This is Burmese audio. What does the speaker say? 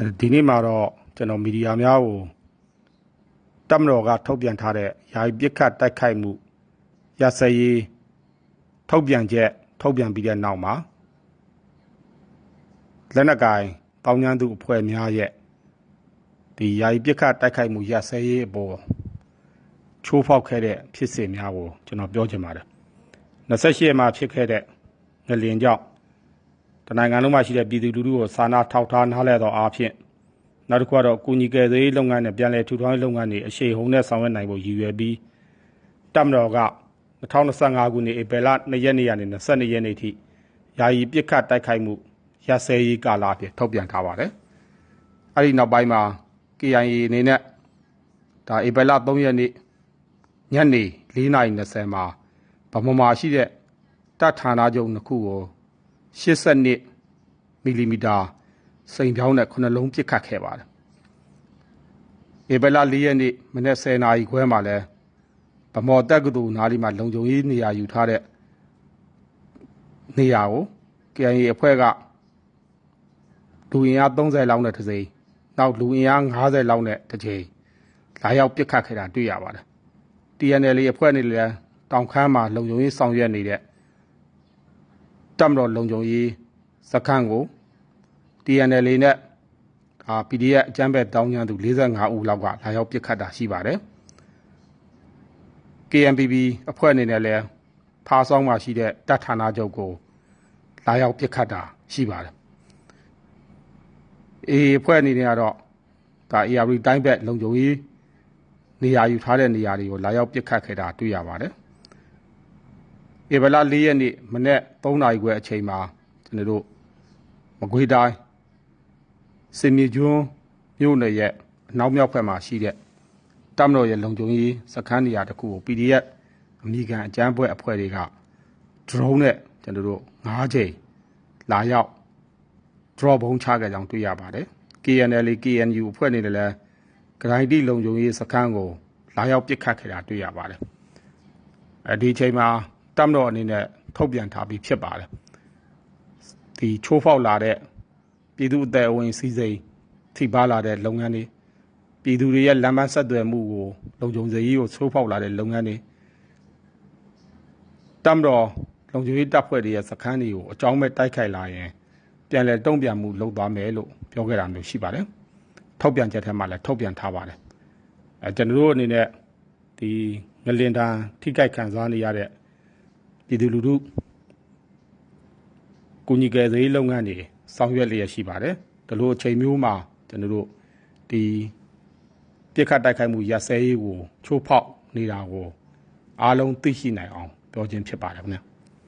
အဲဒီနေ့မှာတော့ကျွန်တော်မီဒီယာများကိုတပ်မတော်ကထုတ်ပြန်ထားတဲ့ယာယီပစ်ခတ်တိုက်ခိုက်မှုရစရေးထုတ်ပြန်ချက်ထုတ်ပြန်ပြီးတဲ့နောက်မှာလက်နက်ကိုင်တောင်းကျမ်းသူအဖွဲ့များရဲ့ဒီယာယီပစ်ခတ်တိုက်ခိုက်မှုရစရေးအပေါ်ချိုးဖောက်ခဲ့တဲ့ဖြစ်စဉ်များကိုကျွန်တော်ပြောချင်ပါတယ်28ရက်မှာဖြစ်ခဲ့တဲ့ငလင်ကြောင့် တနိုင်ငံလုံးမှာရှိတဲ့ပြည်သူလူထုကိုစာနာထောက်ထားနားလဲတော့အားဖြင့်နောက်တစ်ခုကတော့ကုညီကယ်ဆယ်ရေးလုပ်ငန်းနဲ့ပြည်내ထူထောင်ရေးလုပ်ငန်းတွေအရှိန်ဟုန်နဲ့ဆောင်ရွက်နိုင်ဖို့ရည်ရွယ်ပြီးတပ်မတော်က2025ခုနှစ်ဧပြီလ2ရက်နေ့ကနေ22ရက်နေ့ထိယာယီပစ်ခတ်တိုက်ခိုက်မှုရစဲရေးကာလအဖြစ်ထုတ်ပြန်ထားပါတယ်။အဲဒီနောက်ပိုင်းမှာ KIA အနေနဲ့ဒါဧပြီလ3ရက်နေ့ညနေ4:20မှာဗမာမှာရှိတဲ့တပ်ဌာနချုပ်နှစ်ခုကို 82မီလီမီတာစိန်ဖြောင်းနဲ့ခုနှလုံးပစ်ခတ်ခဲ့ပါတယ်။ဧပြီလ4ရက်နေ့မနေ့10နာရီခွဲမှာလဲဗမော်တက်ကတူနားလီမှာလုံခြုံရေးနေရာယူထားတဲ့နေရာကို KIA အဖွဲ့ကလူအင်အား30လောက်နဲ့တစ်စိမ်နောက်လူအင်အား90လောက်နဲ့တစ်ချိန်လာရောက်ပစ်ခတ်ခဲ့တာတွေ့ရပါတယ်။ TNL အဖွဲ့နဲ့လည်းတောင်ခမ်းမှာလုံခြုံရေးဆောင်ရွက်နေတဲ့ တပ်မတော်လုံခြုံရေးစခန်းကို TNL နဲ့အာ PDF အကြမ်းဖက်တောင်းကျမ်းသူ45ဦးလောက်ကလာရောက်ပစ်ခတ်တာရှိပါတယ်။ KNPB အဖွဲ့အနေနဲ့လည်းဖားဆောင်မှာရှိတဲ့တပ်ဌာနချုပ်ကိုလာရောက်ပစ်ခတ်တာရှိပါတယ်။အေအဖွဲ့အနေနဲ့ကတော့ဒါ AR တိုင်းဘက်လုံခြုံရေးနေရာယူထားတဲ့နေရာတွေကိုလာရောက်ပစ်ခတ်ခဲ့တာတွေ့ရပါတယ်။ ဧပြီလ၄ရက်နေ့မနေ့3နာရီခွဲအချိန်မှာကျွန်တော်တို့မကွေးတိုင်းစင်မြေကျွန်းမြို့နယ်ရဲ့အနောက်မြောက်ဘက်မှာရှိတဲ့တမတော်ရဲ့လုံခြုံရေးစခန်းနေရာတစ်ခုကို PDF အမိခံအကြမ်းပွဲအဖွဲ့တွေက drone နဲ့ကျွန်တော်တို့၅ချိန်လာရောက် draw ဘုံချခဲ့ကြောင်းတွေ့ရပါတယ်။ KNL KNU အဖွဲ့အနေနဲ့လည်းဂရိုင်းတိလုံခြုံရေးစခန်းကို လာရောက်ပစ်ခတ်ခဲ့တာတွေ့ရပါတယ်။အဲဒီအချိန်မှာ တမတော်အနေနဲ့ထုတ်ပြန်ထားပြီးဖြစ်ပါတယ်။ဒီချိုးဖောက်လာတဲ့ပြည်သူအသက်အဝင်စီးစိမ်ထိပါလာတဲ့လုပ်ငန်းတွေပြည်သူတွေရဲ့လမ်းမဆက်သွယ်မှုကိုလုံခြုံစေရေးကိုချိုးဖောက်လာတဲ့လုပ်ငန်းတွေတမတော်လုံခြုံရေးတပ်ဖွဲ့တွေရဲ့စခန်းတွေကိုအကြောင်းမဲ့တိုက်ခိုက်လာရင်ပြန်လည်တုံ့ပြန်မှုလုပ်သွားမယ်လို့ပြောခဲ့တာမျိုးရှိပါတယ်။ထုတ်ပြန်ချက်ထဲမှာလည်းထုတ်ပြန်ထားပါတယ်။အဲကျွန်တော်တို့အနေနဲ့ဒီငလင်တန်ထိကြိုက်ခံစားနေရတဲ့ ပြည်သူလူထုကုညီကယ်ဆယ်ရေးလုပ်ငန်းတွေဆောင်ရွက်လျက်ရှိပါတယ်ဒီလိုအချိန်မျိုးမှာကျွန်တော်တို့ဒီပြစ်ခတ်တိုက်ခိုက်မှုရစဲရေးကိုချိုးဖောက်နေတာကိုအားလုံးသိရှိနိုင်အောင်ပြောခြင်းဖြစ်ပါတယ်ခင်ဗျာ